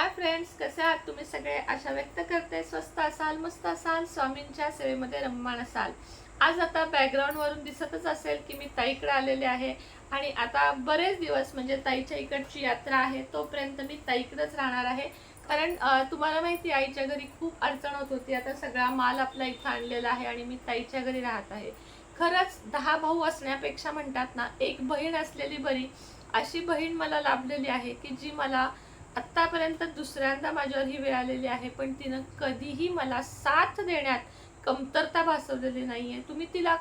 Hi friends कसे आहात? तुम्ही सगळे आशा व्यक्त करते. स्वस्त असाल मस्त असाल स्वामींच्या सेवेमध्ये रममाण असाल. आज आता बॅकग्राऊंडवरून दिसतच असेल की मी ताईकडे आलेले आहे आणि आता बरेच दिवस म्हणजे ताईच्या इकडची यात्रा आहे तोपर्यंत मी ताईकडेच राहणार आहे. कारण तुम्हाला माहिती आईच्या घरी खूप अडचण होत होती. आता सगळा माल आपला इथं आणलेला आहे आणि मी ताईच्या घरी राहत आहे. खरंच दहा भाऊ असण्यापेक्षा म्हणतात ना एक बहीण असलेली बरी अशी बहीण मला लाभलेली आहे की जी मला आत्तापर्यंत दुसऱ्यांदा माझ्यावर ही वेळ आलेली आहे पण तिनं कधीही मला साथ देण्यात कमतरता भासवलेली नाहीये. तुम्ही तिला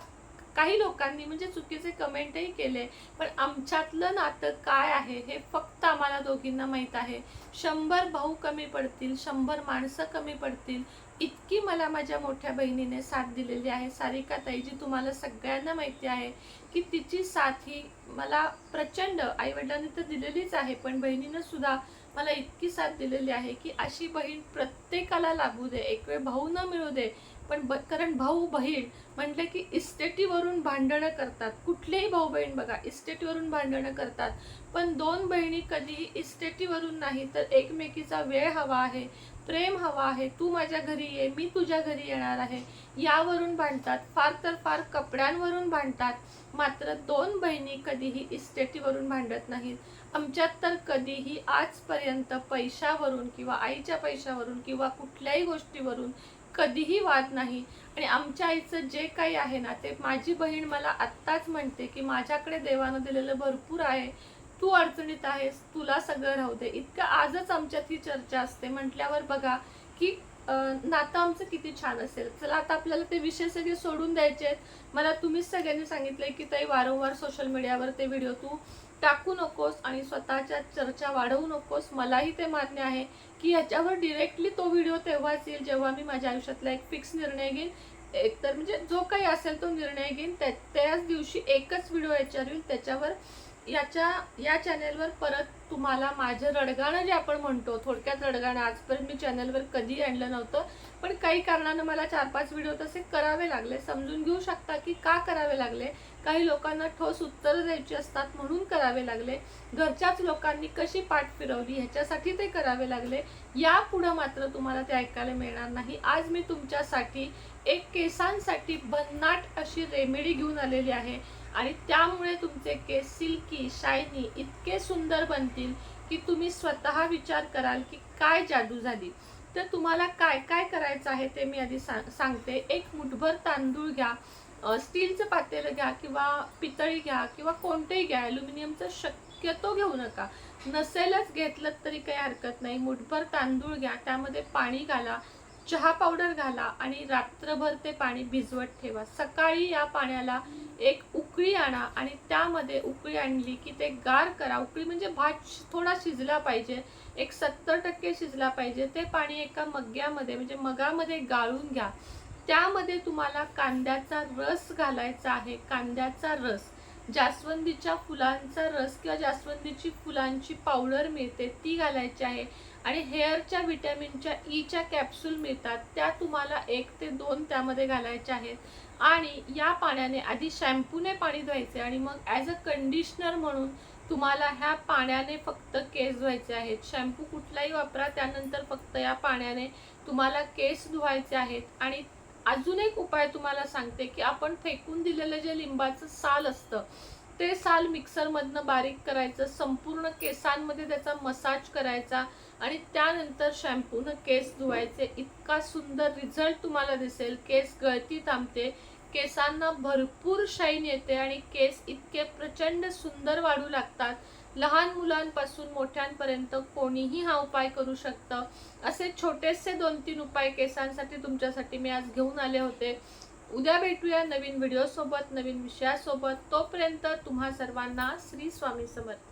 काही लोकांनी म्हणजे चुकीचे कमेंटही केले पण आमच्यातलं नातं काय आहे हे फक्त आम्हाला दोघींना माहीत आहे. शंभर भाऊ कमी पडतील शंभर माणसं कमी पडतील इतकी मला माझ्या मोठ्या बहिणीने साथ दिलेली आहे. सारिका ताई जी तुम्हाला सगळ्यांना माहिती आहे की तिची साथ ही मला प्रचंड आईवडिलांनी तर दिलेलीच आहे पण बहिणीनं सुद्धा मला इतकी साथ दिलेली आहे की अशी बहीण प्रत्येकाला लागू दे एक वेळ भाऊ न मिळू दे पण ब कारण भाऊ बहीण म्हटलं की इस्टेटीवरून भांडणं करतात. कुठलेही भाऊ बहीण बघा इस्टेटीवरून भांडणं करतात. पण दोन बहिणी कधी इस्टेटीवरून नाही तर एकमेकीचा वेळ हवा आहे प्रेम हवा आहे. तू माझ्या घरी ये मी तुझ्या घरी येणार आहे. यावरून भांडतात. फार तर फार कपड्यांवरून भांडतात. मात्र दोन बहिणी कधीही इस्टेटीवरून भांडत नाहीत. आमच्यात तर कधीही आजपर्यंत पैशावरून किंवा आईच्या पैशावरून किंवा कुठल्याही गोष्टीवरून कधीही वाद नाही. आणि आमच्या आईचं जे काही आहे ना ते माझी बहीण मला आत्ताच म्हणते की माझ्याकडे देवानं दिलेलं भरपूर आहे. तू अडचणीत आहेस तुला सगळं राहू दे. इतकं आजच आमच्यात ही चर्चा असते. म्हटल्यावर बघा की नातं आमचं किती छान असेल. चला आता आपल्याला ते विषय सगळे सोडून द्यायचे आहेत. मला तुम्हीच सगळ्यांनी सांगितलंय की ताई वारंवार सोशल मीडियावर ते व्हिडिओ तू टाकू नकोस आणि स्वतःच्या चर्चा वाढवू नकोस. मलाही ते मान्य आहे की ह्याच्यावर डिरेक्टली तो व्हिडिओ तेव्हाच येईल जेव्हा मी माझ्या आयुष्यातला एक फिक्स निर्णय घेईन. एकतर म्हणजे जो काही असेल तो निर्णय घेईन. त्या त्याच दिवशी एकच व्हिडिओ याच्यावर येईल. त्याच्यावर याच्या या चॅनेलवर परत तुम्हाला माझं रडगाणं जे आपण म्हणतो थोडक्यात रडगाणं आजपर्यंत मी चॅनलवर कधी आणलं नव्हतं पण काही कारणानं मला चार पाच व्हिडिओ तसे करावे लागले. समजून घेऊ शकता की का करावे लागले? काही लोकांना ठोस उत्तरं द्यायची असतात म्हणून करावे लागले. घरच्याच लोकांनी कशी पाठ फिरवली ह्याच्यासाठी ते करावे लागले. यापुढं मात्र तुम्हाला ते ऐकायला मिळणार नाही. आज मी तुमच्यासाठी एक केसांसाठी भन्नाट अशी रेमेडी घेऊन आलेली आहे. आणि त्यामुळे तुमचे केस सिल्की शायनी इतके सुंदर बनतील की तुम्ही स्वतः विचार कराल की काय जादू झाली. तर तुम्हाला काय काय करायचं आहे ते मी आधी सांग सांगते. एक मुठभर तांदूळ घ्या स्टीलचं पातेलं घ्या किंवा पितळी घ्या किंवा कोणतेही घ्या. ॲल्युमिनियमचं शक्यतो घेऊ नका. नसेलच घेतलं तरी काही हरकत नाही. मुठभर तांदूळ घ्या त्यामध्ये पाणी घाला चहा पावडर घाला आणि रात्रभर ते पाणी भिजवत ठेवा. सकाळी या पाण्याला एक उकळी आणा आणि त्यामध्ये उकळी आणली की ते गार करा. उकळी म्हणजे भात थोडा शिजला पाहिजे. एक सत्तर टक्के शिजला पाहिजे. ते पाणी एका मग्यामध्ये म्हणजे मगामध्ये गाळून घ्या. त्यामध्ये तुम्हाला कांद्याचा रस घालायचा आहे. कांद्याचा रस. जास्वंदीच्या फुलांचा रस किंवा जास्वंदीची फुलांची पावडर मिळते ती घालायची आहे. आणि हेअरच्या व्हिटॅमिनच्या ईच्या कॅप्सूल मिळतात. त्या तुम्हाला एक ते दोन त्यामध्ये घालायच्या आहेत. आणि या पाण्याने आधी शॅम्पूने पाणी धुवायचे आणि मग ॲज अ कंडिशनर म्हणून तुम्हाला ह्या पाण्याने फक्त केस धुवायचे आहेत. शॅम्पू कुठलाही वापरा त्यानंतर फक्त या पाण्याने तुम्हाला केस धुवायचे आहेत. आणि अजून एक उपाय तुम्हाला सांगते की आपण फेकून दिलेलं जे लिंबाचं साल असतं ते साल मिक्सरमधनं बारीक करायचं संपूर्ण केसांमध्ये त्याचा मसाज करायचा आणि त्यानंतर शॅम्पूनं केस धुवायचे. इतका सुंदर रिझल्ट तुम्हाला दिसेल. केस गळती थांबते केसांना भरपूर शाईन येते आणि केस इतके प्रचंड सुंदर वाढू लागतात. लहान मुलांपासून मोठ्यांपर्यंत कोणीही हा उपाय करू शकतं. असे छोटेसे दोन तीन उपाय केसांसाठी तुमच्यासाठी मी आज घेऊन आले होते. उद्या भेटूया नवीन व्हिडिओसोबत नवीन विषयासोबत. तोपर्यंत तुम्हा सर्वांना श्री स्वामी समर्थ.